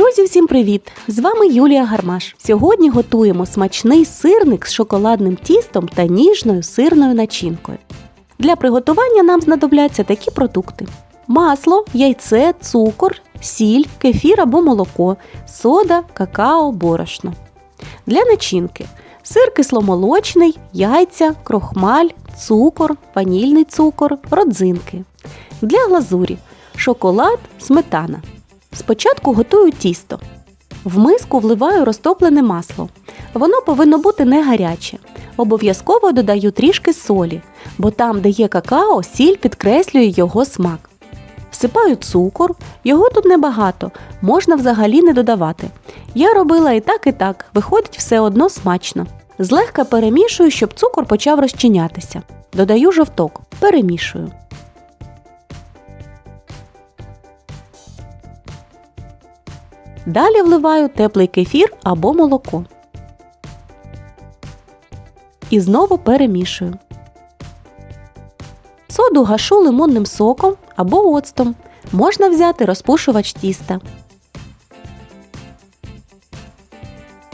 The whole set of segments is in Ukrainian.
Друзі, всім привіт! З вами Юлія Гармаш. Сьогодні готуємо смачний сирник з шоколадним тістом та ніжною сирною начинкою. Для приготування нам знадобляться такі продукти: масло, яйце, цукор, сіль, кефір або молоко, сода, какао, борошно. Для начинки сир кисломолочний, яйця, крохмаль, цукор, ванільний цукор, родзинки. Для глазурі шоколад, сметана. Спочатку готую тісто. В миску вливаю розтоплене масло. Воно повинно бути не гаряче. Обов'язково додаю трішки солі, бо там, де є какао, сіль підкреслює його смак. Всипаю цукор, його тут небагато, можна взагалі не додавати. Я робила і так, і так, виходить все одно смачно. Злегка перемішую, щоб цукор почав розчинятися. Додаю жовток, перемішую. Далі вливаю теплий кефір або молоко. І знову перемішую. Соду гашу лимонним соком або оцтом. Можна взяти розпушувач тіста.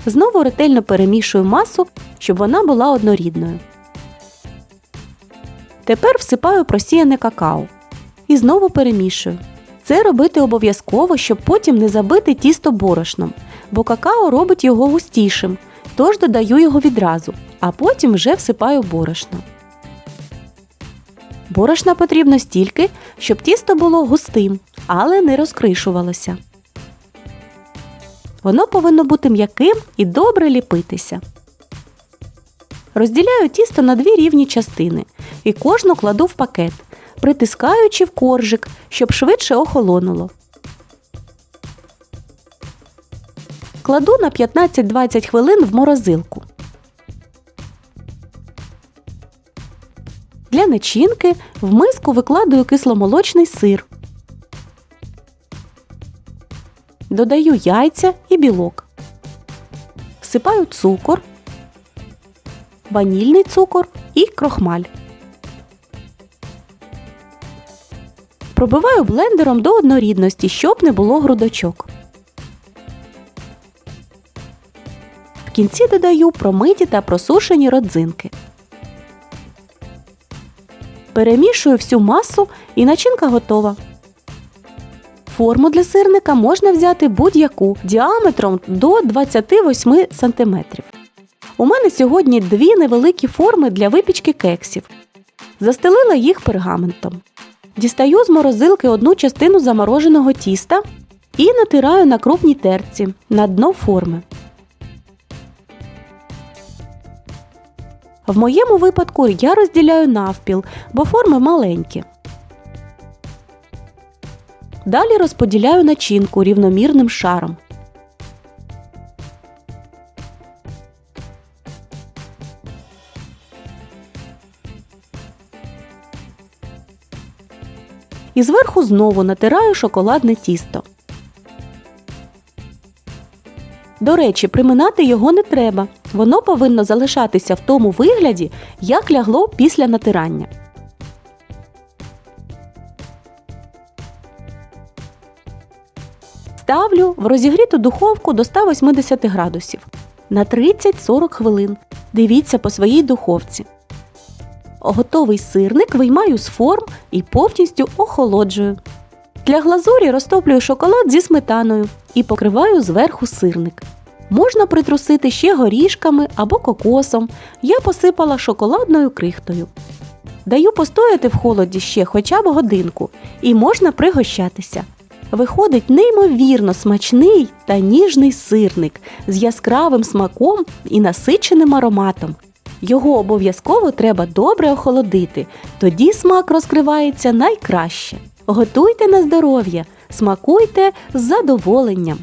Знову ретельно перемішую масу, щоб вона була однорідною. Тепер всипаю просіяне какао. І знову перемішую. Це робити обов'язково, щоб потім не забити тісто борошном, бо какао робить його густішим, тож додаю його відразу, а потім вже всипаю борошно. Борошна потрібно стільки, щоб тісто було густим, але не розкришувалося. Воно повинно бути м'яким і добре ліпитися. Розділяю тісто на дві рівні частини і кожну кладу в пакет, притискаючи в коржик, щоб швидше охолонуло. Кладу на 15-20 хвилин в морозилку. Для начинки в миску викладаю кисломолочний сир. Додаю яйця і білок. Всипаю цукор, ванільний цукор і крохмаль. Пробиваю блендером до однорідності, щоб не було грудочок. В кінці додаю промиті та просушені родзинки. Перемішую всю масу і начинка готова. Форму для сирника можна взяти будь-яку діаметром до 28 см. У мене сьогодні дві невеликі форми для випічки кексів. Застелила їх пергаментом. Дістаю з морозилки одну частину замороженого тіста і натираю на крупній терці на дно форми. В моєму випадку я розділяю навпіл, бо форми маленькі. Далі розподіляю начинку рівномірним шаром. І зверху знову натираю шоколадне тісто. До речі, приминати його не треба. Воно повинно залишатися в тому вигляді, як лягло після натирання. Ставлю в розігріту духовку до 180 градусів на 30-40 хвилин. Дивіться по своїй духовці. Готовий сирник виймаю з форм і повністю охолоджую. Для глазурі розтоплюю шоколад зі сметаною і покриваю зверху сирник. Можна притрусити ще горішками або кокосом. Я посипала шоколадною крихтою. Даю постояти в холоді ще хоча б годинку і можна пригощатися. Виходить неймовірно смачний та ніжний сирник з яскравим смаком і насиченим ароматом. Його обов'язково треба добре охолодити, тоді смак розкривається найкраще. Готуйте на здоров'я, смакуйте з задоволенням.